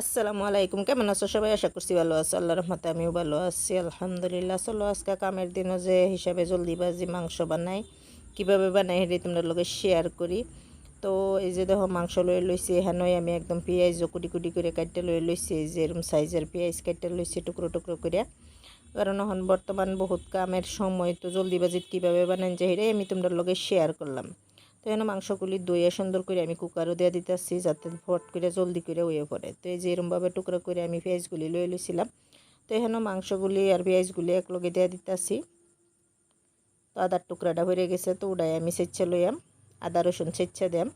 আসসালামু আলাইকুম। কেমন আছো সবাই? আশা করছি ভালো আছো। আল্লাহ রহমতে আমিও ভালো আছি, আলহামদুলিল্লাহ। চলো আজকে কামের দিনও যে হিসাবে জলদি বাজি মাংস বানাই, কীভাবে বানাই সেটা তোমরা লগে শেয়ার করি। তো এই যে দেখো, মাংস লই লইছি, এখানেই আমি একদম পেঁয়াজ কুটি কুটি করে কাটতে লই লইছি, এই যে এরকম সাইজের পেঁয়াজ কাটতে লইছি, টুকরো টুকরো করে। কারণ এখন বর্তমান বহুত কামের সময়, তো জলদি বাজিত কীভাবে বানান যায় সেটাই আমি তোমরা লগে শেয়ার করলাম। তো এখানে মাংসগুলি দইয়ে সুন্দর করে আমি কুকারও দিয়ে দিতেছি, যাতে ফট করে জলদি করে হয়ে পড়ে। তো এই যে এরমভাবে টুকরা করে আমি পেঁয়াজগুলি লয়ে লইছিলাম। তো এখানে মাংসগুলি আর পেঁয়াজগুলি একলগে দিয়ে দিতেছি। তো আদার টুকরাটা হয়ে গেছে, তো ওটাই আমি সেচ্ছা লইয়াম, আদা, রসুন সেচ্ছা দিয়াম।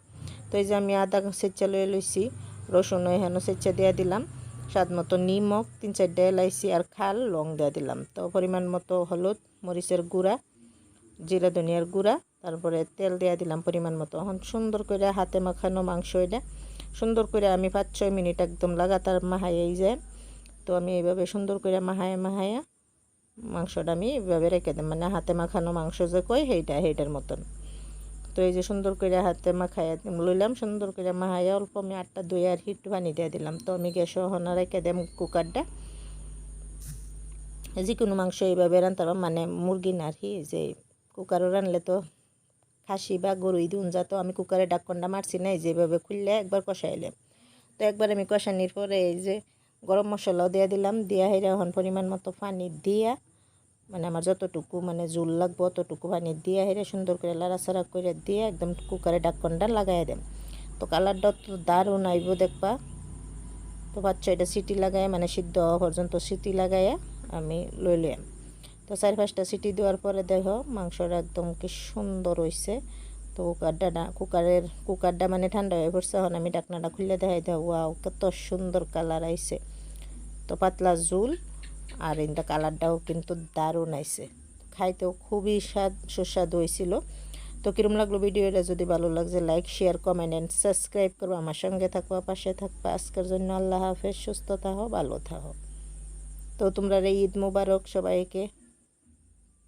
তো এই যে আমি আদা সেচ্ছা লয়ে লইছি, রসুনও এখানে সেচ্ছা দিয়ে দিলাম। স্বাদ মতো নিমক, তিন চারটা এলাইচি আর খাল লং দিয়ে দিলাম। তো পরিমাণ মতো হলুদ, মরিচের গুঁড়া জিরা ধনিয়ার গুঁড়া, তারপরে তেল দিয়ে দিলাম পরিমাণ মতো। এখন সুন্দর করে হাতে মাখানো মাংস এটা। সুন্দর করে আমি পাঁচ, ছয় মিনিট একদম লাগাতার মাহাইয়াই যায়। তো আমি এইভাবে সুন্দর করে মাহায় মাহায়া মাংসটা আমি এইভাবে রেখে দিই মানে হাতে মাখানো মাংস যে কই সেইটা, সেইটার মতন। তো এই যে সুন্দর করে হাতে মাখাইয়া লইলাম। সুন্দর করে মাহাইয়া অল্প আমি আটটা দুই আর হিট পানি দিয়ে দিলাম। তো আমি গ্যাস হনা রেখে দিলাম কুকারটা। যে কোনো মাংস এইভাবে রান্তাম মানে মুরগি নারহি যে কুকারও রানলে তো খাসি বা গরুই দিন যা তো আমি কুকারে ডাক্কনটা মারছি না যেভাবে খুললে একবার কষাইলাম তো একবার আমি কষানির পরে এই যে গরম মশলাও দিয়ে দিলাম, দিয়া হেরে এখন পরিমাণ মতো পানি দিয়া মানে আমার যতটুকু মানে জুল লাগবো অতটুকু পানি দিয়া হেরে সুন্দর করে লাড়াচাড়া করে দিয়ে একদম কুকারে ডাক্কনটা লাগাই দেম তো কালারটা তো দারুণ আইব দেখবা। তো বাচ্চা এটা সিটি লাগাই মানে সিদ্ধ হওয়া পর্যন্ত সিটি লাগাইয়া আমি লই লইয়াম তো চার পাঁচটা সিটি দেওয়ার পরে দেখো মাংসটা একদম কি সুন্দর হয়েছে তো কুকারটা কুকারের, কুকারটা মানে ঠান্ডা হয়ে পড়ছে, এখন আমি ডাকনাটা খুলে দেখাই দেওয়া ওয়াও, কত সুন্দর কালার আইছে। তো পাতলা জুল আর এটা কালারটাও কিন্তু দারুণ আইছে। খাইতেও খুবই স্বাদ, সুস্বাদু হয়েছিল তো কিরম লাগল ভিডিওটা? যদি ভালো লাগছে like share comment and subscribe করব আমার সঙ্গে থাকবা পাশে থাকবা আজকের জন্য আল্লাহ হাফেজ, সুস্থ থাকো, ভালো থাকো। তো তোমরা ঈদ মুবারক সবাইকে